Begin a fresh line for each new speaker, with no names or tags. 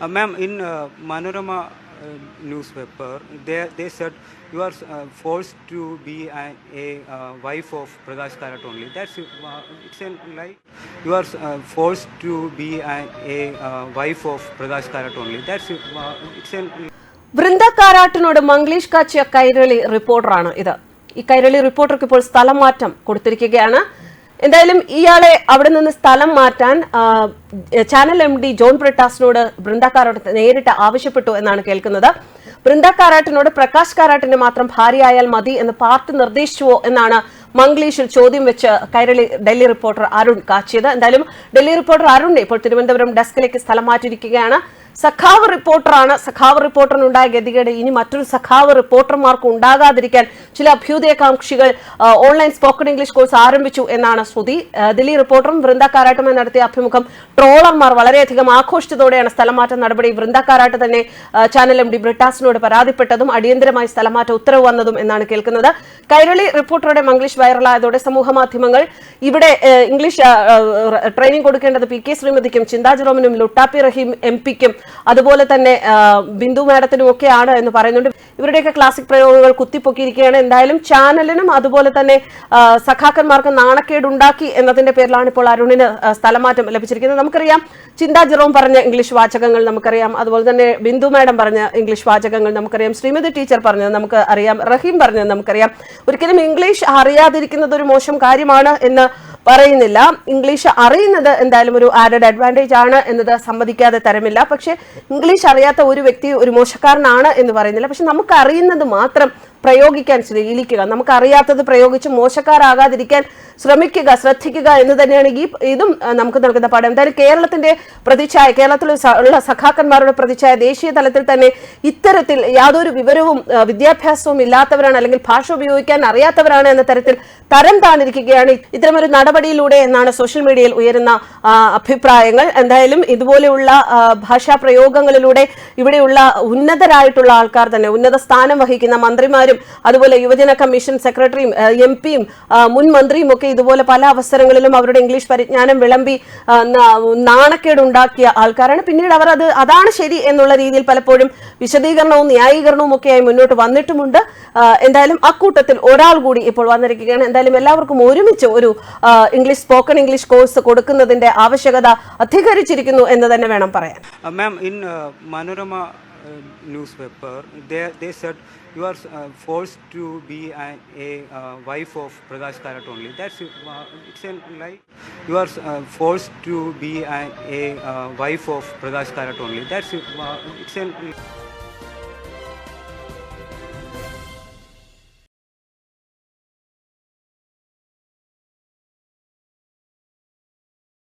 Uh, ma'am, in uh, Manorama uh, newspaper, they, they said you are uh, forced to be a, a uh, wife of Prakash Karat only. That's uh, it's a lie. You are uh, forced to be a, a uh, wife of Prakash Karat only. That's uh, it's a
Vrinda കാരാട്ടിനോട് Manglish കാച്ചിയ Kairali റിപ്പോർട്ടറാണ് ഇത് ഈ കൈരളി റിപ്പോർട്ടർക്ക് ഇപ്പോൾ സ്ഥലം മാറ്റം കൊടുത്തിരിക്കുകയാണ് എന്തായാലും ഇയാളെ അവിടെ നിന്ന് സ്ഥലം മാറ്റാൻ ചാനൽ എം ഡി ജോൺ ബ്രിട്ടാസിനോട് ബൃന്ദ നേരിട്ട് ആവശ്യപ്പെട്ടു എന്നാണ് കേൾക്കുന്നത്. ബൃന്ദ കാരാട്ടിനോട് പ്രകാശ് കാരാട്ടിന്റെ മാത്രം ഭാര്യയായാൽ മതി എന്ന് പാർട്ടി നിർദ്ദേശിച്ചുവോ എന്നാണ് മംഗ്ലീഷിൽ ചോദ്യം വെച്ച് കൈരളി ഡൽഹി റിപ്പോർട്ടർ അരുൺ കാച്ചിയത്. എന്തായാലും ഡൽഹി റിപ്പോർട്ടർ അരുൺ ഇപ്പോൾ തിരുവനന്തപുരം ഡെസ്കിലേക്ക് സ്ഥലം മാറ്റിയിരിക്കുകയാണ്. സഖാവ് റിപ്പോർട്ടറാണ്. സഖാവ് റിപ്പോർട്ടറിനുണ്ടായ ഗതികേട് ഇനി മറ്റൊരു സഖാവ് റിപ്പോർട്ടർമാർക്ക് ഉണ്ടാകാതിരിക്കാൻ ചില അഭ്യുദയകാംക്ഷികൾ ഓൺലൈൻ സ്പോക്കൺ ഇംഗ്ലീഷ് കോഴ്സ് ആരംഭിച്ചു എന്നാണ് ശ്രുതി. ദില്ലി റിപ്പോർട്ടറും വൃന്ദ നടത്തിയ അഭിമുഖം ട്രോളർമാർ വളരെയധികം ആഘോഷിച്ചതോടെയാണ് സ്ഥലമാറ്റ നടപടി വൃന്ദ കാരാട്ട് തന്നെ ചാനൽ എം ഡി ബ്രിട്ടാസിനോട് പരാതിപ്പെട്ടതും അടിയന്തരമായി സ്ഥലമാറ്റ ഉത്തരവ് വന്നതും എന്നാണ് കേൾക്കുന്നത്. കൈരളി റിപ്പോർട്ടറുടെ മംഗ്ലീഷ് വൈറലായതോടെ സമൂഹ മാധ്യമങ്ങൾ ഇവിടെ ഇംഗ്ലീഷ് ട്രെയിനിങ് കൊടുക്കേണ്ടത് പി കെ ശ്രീമതിക്കും ചിന്താ ജെറോമിനും ലുട്ടാപ്പി റഹീം എം പിക്കും അതുപോലെ തന്നെ ബിന്ദു മാഡത്തിനും ഒക്കെയാണ് എന്ന് പറയുന്നുണ്ട്. ഇവരുടെയൊക്കെ ക്ലാസിക് പ്രയോഗങ്ങൾ കുത്തിപ്പൊക്കിയിരിക്കുകയാണ്. എന്തായാലും ചാനലിനും അതുപോലെ തന്നെ സഖാക്കന്മാർക്ക് നാണക്കേടുണ്ടാക്കി എന്നതിന്റെ പേരിലാണ് ഇപ്പോൾ അരുണിന് സ്ഥലമാറ്റം ലഭിച്ചിരിക്കുന്നത്. നമുക്കറിയാം ചിന്താ ജെറോം പറഞ്ഞ ഇംഗ്ലീഷ് വാചകങ്ങൾ നമുക്കറിയാം. അതുപോലെ തന്നെ ബിന്ദു മാഡം പറഞ്ഞ ഇംഗ്ലീഷ് വാചകങ്ങൾ നമുക്കറിയാം. ശ്രീമതി ടീച്ചർ പറഞ്ഞത് നമുക്ക് അറിയാം. റഹീം പറഞ്ഞത് നമുക്കറിയാം. ഒരിക്കലും ഇംഗ്ലീഷ് അറിയാതിരിക്കുന്നത് ഒരു മോശം കാര്യമാണ് എന്ന് പറയുന്നില്ല. ഇംഗ്ലീഷ് അറിയുന്നത് എന്തായാലും ഒരു ആഡഡ് അഡ്വാന്റേജ് ആണ് എന്നത് സമ്മതിക്കാതെ തരമില്ല. പക്ഷേ ഇംഗ്ലീഷ് അറിയാത്ത ഒരു വ്യക്തി ഒരു മോശക്കാരനാണ് എന്ന് പറയുന്നില്ല. പക്ഷെ നമുക്ക് അറിയുന്നത് മാത്രം പ്രയോഗിക്കാൻ ശീലിക്കുക നമുക്ക് അറിയാത്തത് പ്രയോഗിച്ച് മോശക്കാരാകാതിരിക്കാൻ ശ്രമിക്കുക ശ്രദ്ധിക്കുക എന്ന് തന്നെയാണ് ഈ ഇതും നമുക്ക് നൽകുന്ന പാഠം. എന്തായാലും കേരളത്തിന്റെ പ്രതിച്ഛായ കേരളത്തിൽ ഉള്ള സഖാക്കന്മാരുടെ പ്രതിച്ഛായ ദേശീയ തലത്തിൽ തന്നെ ഇത്തരത്തിൽ യാതൊരു വിവരവും വിദ്യാഭ്യാസവും ഇല്ലാത്തവരാണ് അല്ലെങ്കിൽ ഭാഷ ഉപയോഗിക്കാൻ അറിയാത്തവരാണ് എന്ന തരത്തിൽ തരം താണിരിക്കുകയാണ്. ഇത്തരമൊരു നടപടിയിലൂടെ എന്നാണ് സോഷ്യൽ മീഡിയയിൽ ഉയരുന്ന അഭിപ്രായങ്ങൾ. എന്തായാലും ഇതുപോലെയുള്ള ഭാഷാ പ്രയോഗങ്ങളിലൂടെ ഇവിടെയുള്ള ഉന്നതരായിട്ടുള്ള ആൾക്കാർ തന്നെ ഉന്നത സ്ഥാനം വഹിക്കുന്ന മന്ത്രിമാരും അതുപോലെ യുവജന കമ്മീഷൻ സെക്രട്ടറിയും എം പിയും മുൻ മന്ത്രിയും ഒക്കെ ഇതുപോലെ പല അവസരങ്ങളിലും അവരുടെ ഇംഗ്ലീഷ് പരിജ്ഞാനം വിളമ്പി നാണക്കേടുണ്ടാക്കിയ ആൾക്കാരാണ്. പിന്നീട് അവർ അത് അതാണ് ശരി എന്നുള്ള രീതിയിൽ പലപ്പോഴും വിശദീകരണവും ന്യായീകരണവും ഒക്കെയായി മുന്നോട്ട് വന്നിട്ടുമുണ്ട്. എന്തായാലും അക്കൂട്ടത്തിൽ ഒരാൾ കൂടി ഇപ്പോൾ വന്നിരിക്കുകയാണ്. എന്തായാലും എല്ലാവർക്കും ഒരുമിച്ച് ഒരു ഇംഗ്ലീഷ് സ്പോക്കൺ ഇംഗ്ലീഷ് കോഴ്സ് കൊടുക്കുന്നതിന്റെ ആവശ്യകത അധികരിച്ചിരിക്കുന്നു എന്ന് തന്നെ വേണം പറയാൻ.
Ma'am in uh, newspaper, they, they said you are uh, forced to be a, a uh, wife of Prakash Karat only. That's uh, it's a lie. You are uh, forced to be a, a uh, wife of Prakash Karat only. That's uh, it's a